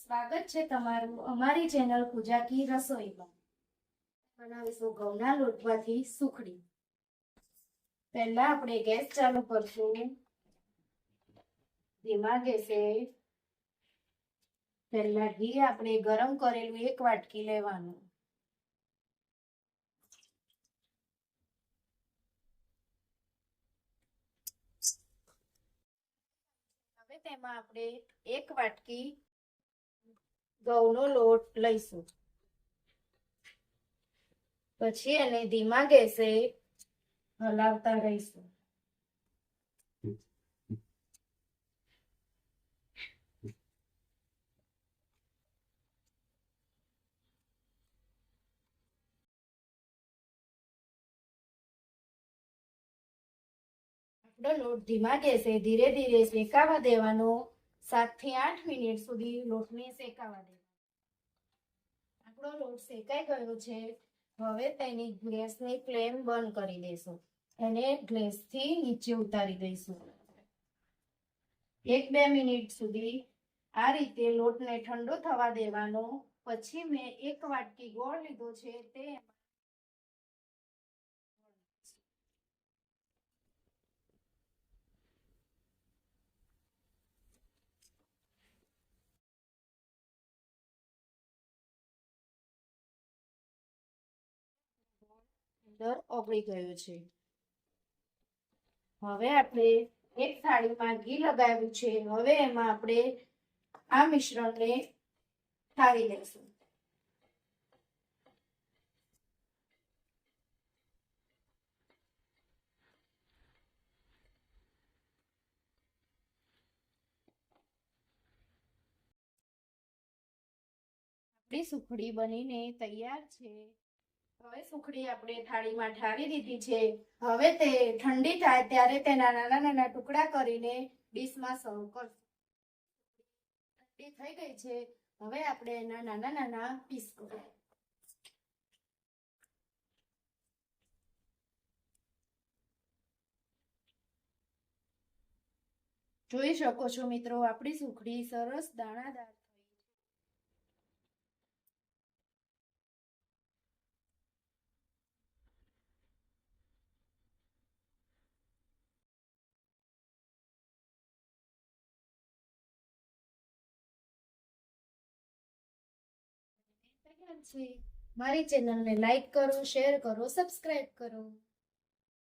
સ્વાગત છે તમારું અમારી ચેનલ પૂજા કી રસોઈમાં. બનાવીશું ઘઉંના લોટમાંથી સુખડી. પહેલા આપણે ગેસ ચાલુ કરશું. ધીમા ગેસે. પહેલા ઘી આપણે ગરમ કરેલું એક વાટકી લેવાનું. હવે તેમાં આપણે એક વાટકી ઘઉંનો લોટ લઈશું. પછી એને ધીમા ગેસે હલાવતા રહીશું. લોટ ધીમા ગેસે ધીરે ધીરે શેકાવા દેવાનો સાતથી આઠ મિનિટ સુધી લોટને શેકાવા દેવાનો આપણો લોટ શેકાઈ ગયો છે, હવે તેની ગેસની ફ્લેમ બંધ કરી દઈશું એને ગેસથી નીચે ઉતારી દઈશું. એક બે મિનિટ સુધી આ રીતે લોટને ઠંડો થવા દેવાનો. પછી મેં એક વાટકી ગોળ લીધો છે, તે અંદર ઓગળી ગયો છે. હવે આપણે એક થાળીમાં ઘી લગાવ્યું છે. હવે એમાં આપણે આ મિશ્રણને ઠારી લઈશું. આપણી સુખડી બનીને તૈયાર છે. હવે સુખડી આપણે થાળીમાં ઠારી દીધી છે. હવે તે ઠંડી થાય ત્યારે તેના નાના નાના ટુકડા કરીને ડીશમાં સર્વ કરશું. ઠંડી થઈ ગઈ છે. હવે આપણે એના નાના નાના પીસ કરો જોઈ શકો છો મિત્રો, આપણી સુખડી સરસ દાણાદાર છે. મારી ચેનલને લાઈક કરો શેર કરો સબસ્ક્રાઇબ કરો.